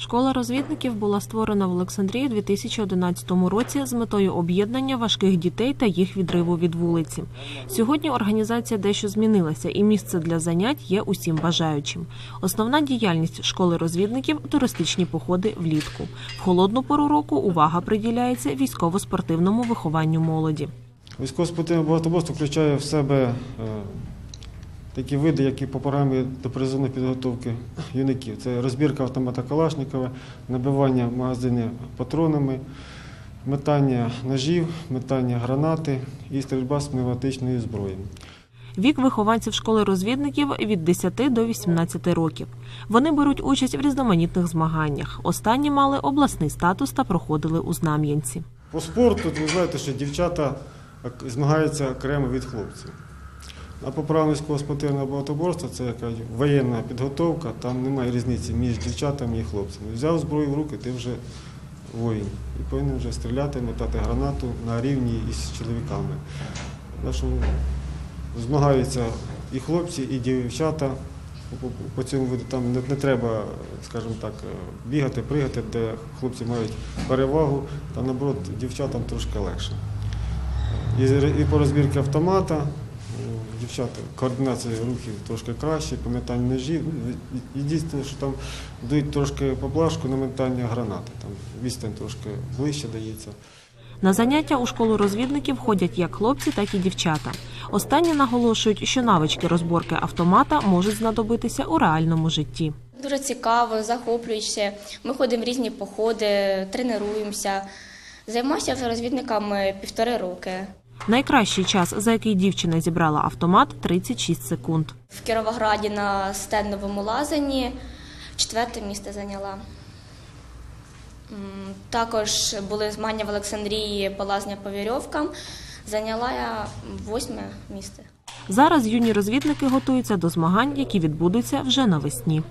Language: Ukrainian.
Школа розвідників була створена в Олександрії у 2011 році з метою об'єднання важких дітей та їх відриву від вулиці. Сьогодні організація дещо змінилася, і місце для занять є усім бажаючим. Основна діяльність школи розвідників туристичні походи влітку. В холодну пору року увага приділяється військово-спортивному вихованню молоді. Військово-спортивне багатоборство включає в себе е, такі види, які по програмі до призовної підготовки юнаків. Це розбірка автомата Калашникова, набивання магазинів патронами, метання ножів, метання гранати і стрільба з пневматичної зброї. Вік вихованців школи розвідників від 10 до 18 років. Вони беруть участь в різноманітних змаганнях. Останні мали обласний статус та проходили у Знам'янці. По спорту ви знаєте, що дівчата змагаються окремо від хлопців. А по спортивного багатоборства це яка воєнна підготовка, там немає різниці між дівчатами і хлопцями. Взяв зброю в руки, ти вже воїн. І повинен вже стріляти, метати гранату на рівні із чоловіками. Змагаються і хлопці, і дівчата. По- цьому виду там не, не треба, скажімо так, е, бігати, пригати, де хлопці мають перевагу, там наоборот дівчатам трошки легше. І, і по розбірці автомата, е, дівчата, координація рухів трошки краще, по метанню ножів. Ну, Єдине, що там дають трошки поблажку на метання гранати, там відстань трошки ближче дається. На заняття у школу розвідників ходять як хлопці, так і дівчата. Останні наголошують, що навички розборки автомата можуть знадобитися у реальному житті. Дуже цікаво, захоплююче. Ми ходимо в різні походи, тренуємося. Займаюся розвідниками півтори роки. Найкращий час, за який дівчина зібрала автомат 36 секунд. В Кіровограді на стендовому лазанні четверте місце зайняла. Також були змагання в Олександрії по лазню по вірьовкам. Зайняла я восьме місце. Зараз юні розвідники готуються до змагань, які відбудуться вже навесні.